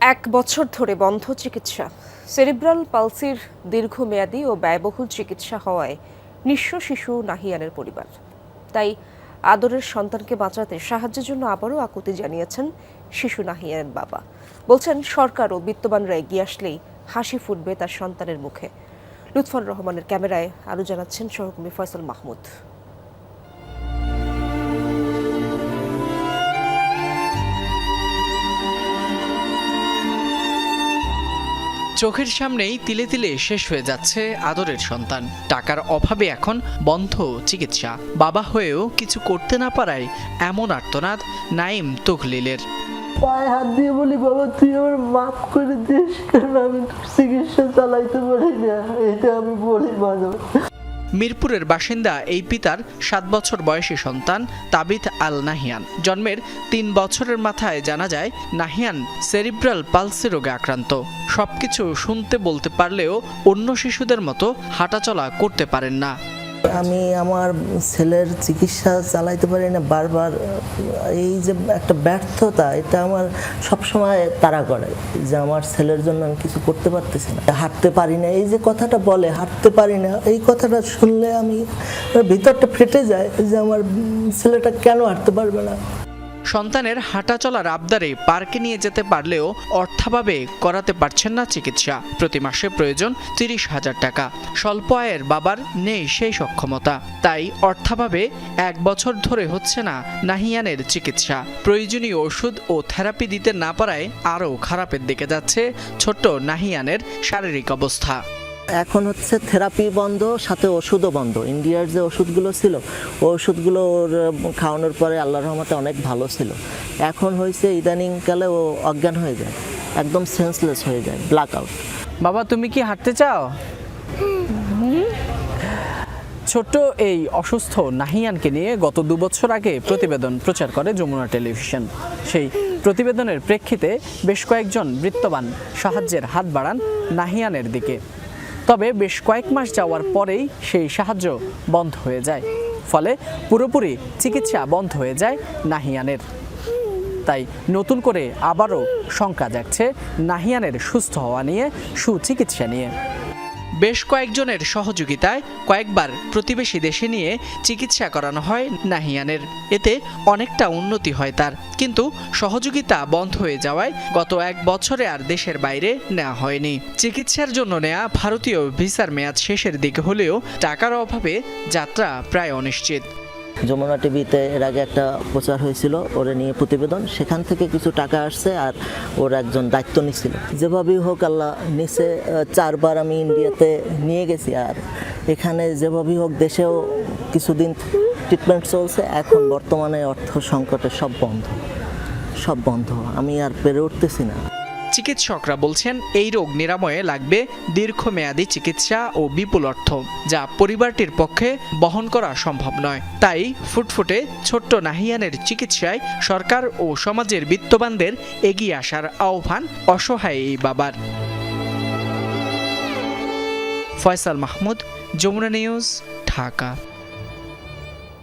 এক বছর ধরে বন্ধ চিকিৎসা। সেরিব্রাল পালসির দীর্ঘমেয়াদী ও ব্যয়বহুল চিকিৎসা হওয়ায় নিঃস্ব শিশু নাহিয়ানের পরিবার। তাই আদরের সন্তানকে বাঁচাতে সাহায্যের জন্য আবারও আকুতি জানিয়েছেন শিশু নাহিয়ানের বাবা। বলছেন, সরকার ও বিত্তবানরা এগিয়ে আসলেই হাসি ফুটবে তার সন্তানের মুখে। লুৎফর রহমানের ক্যামেরায় আরও জানাচ্ছেন সহকর্মী ফয়সাল মাহমুদ। চোখের সামনেই তিলে তিলে শেষ হয়ে যাচ্ছে আদরের সন্তান। টাকার অভাবে এখন বন্ধ চিকিৎসা। বাবা হয়েও কিছু করতে না পারায় এমন আর্তনাদ নাইম তুখলিলের পায়ে হাত দিয়ে বলি, বাবা, তুই আমার মাফ করে দিস কারণ আমি চিকিৎসা চালাইতে পারি না? এটা আমি বলি মাঝে। মিরপুরের বাসিন্দা এই পিতার সাত বছর বয়সী সন্তান তাবিথ আল নাহিয়ান জন্মের তিন বছরের মাথায় জানা যায়, নাহিয়ান সেরিব্রাল পালসি রোগে আক্রান্ত। সবকিছু শুনতে বলতে পারলেও অন্য শিশুদের মতো হাঁটাচলা করতে পারেন না। আমি আমার ছেলের চিকিৎসা চালাইতে পারি না বারবার। এই যে একটা ব্যর্থতা, এটা আমার সবসময় তারা করে যে আমার ছেলের জন্য আমি কিছু করতে পারতেছি না। হাঁটতে পারি না। এই যে কথাটা বলে, হাঁটতে পারি না, এই কথাটা শুনলে আমি ভিতরটা ফেটে যায় যে আমার ছেলেটা কেন হাঁটতে পারবে না? সন্তানের হাঁটা চলার আবদারে পার্কে নিয়ে যেতে পারলেও অর্থাভাবে করাতে পারছেন না চিকিৎসা। প্রতি মাসে প্রয়োজন তিরিশ হাজার টাকা। স্বল্প আয়ের বাবার নেই সেই সক্ষমতা। তাই অর্থাভাবে এক বছর ধরে হচ্ছে না নাহিয়ানের চিকিৎসা। প্রয়োজনীয় ওষুধ ও থেরাপি দিতে না পারায় আরও খারাপের দিকে যাচ্ছে ছোট্ট নাহিয়ানের শারীরিক অবস্থা। এখন হচ্ছে থেরাপি বন্ধ, সাথে ওষুধও বন্ধ। ইন্ডিয়ার যে ওষুধগুলো ছিল ওষুধগুলো ওর খাওয়ানোর পরে আল্লাহ রহমতে অনেক ভালো ছিল। এখন হয়েছে ইদানিংকালে ও অজ্ঞান হয়ে যায়, একদম সেন্সলেস হয়ে যায় ব্ল্যাক আউট বাবা, তুমি কি হাঁটতে চাও? ছোট্ট এই অসুস্থ নাহিয়ানকে নিয়ে গত দু বছর আগে প্রতিবেদন প্রচার করে যমুনা টেলিভিশন। সেই প্রতিবেদনের প্রেক্ষিতে বেশ কয়েকজন বৃত্তবান সাহায্যের হাত বাড়ান নাহিয়ানের দিকে। তবে বেশ কয়েক মাস যাওয়ার পরেই সেই সাহায্য বন্ধ হয়ে যায়। ফলে পুরোপুরি চিকিৎসা বন্ধ হয়ে যায় নাহিয়ানের। তাই নতুন করে আবারও শঙ্কা জাগছে নাহিয়ানের সুস্থ হওয়া নিয়ে, সুচিকিৎসা নিয়ে। বেশ কয়েকজনের সহযোগিতায় কয়েকবার প্রতিবেশী দেশে নিয়ে চিকিৎসা করানো হয় নাহিয়ানের। এতে অনেকটা উন্নতি হয় তার। কিন্তু সহযোগিতা বন্ধ হয়ে যাওয়ায় গত এক বছরে আর দেশের বাইরে নেওয়া হয়নি। চিকিৎসার জন্য নেওয়া ভারতীয় ভিসার মেয়াদ শেষের দিকে হলেও টাকার অভাবে যাত্রা প্রায় অনিশ্চিত। যমুনা টিভিতে এর আগে একটা প্রচার হয়েছিল, ওরে নিয়ে প্রতিবেদন। সেখান থেকে কিছু টাকা আসছে আর ওর একজন দায়িত্ব নিছিল। যেভাবেই হোক আল্লাহ নিচে চারবার আমি ইন্ডিয়াতে নিয়ে গেছি আর এখানে যেভাবেই হোক দেশেও কিছুদিন ট্রিটমেন্ট চলছে, এখন বর্তমানে অর্থ সংকটে সব বন্ধ। সব বন্ধ। আমি আর পেরে উঠতেছি না। চিকিৎসকরা বলছেন, এই রোগ নিরাময়ে লাগবে দীর্ঘমেয়াদী চিকিৎসা ও বিপুল অর্থ, যা পরিবারটির পক্ষে বহন করা সম্ভব নয়। তাই ফুটফুটে ছোট্ট নাহিয়ানের চিকিৎসায় সরকার ও সমাজের বিত্তবানদের এগিয়ে আসার আহ্বান অসহায় এই বাবার। ফয়সাল মাহমুদ, যমুনা নিউজ, ঢাকা।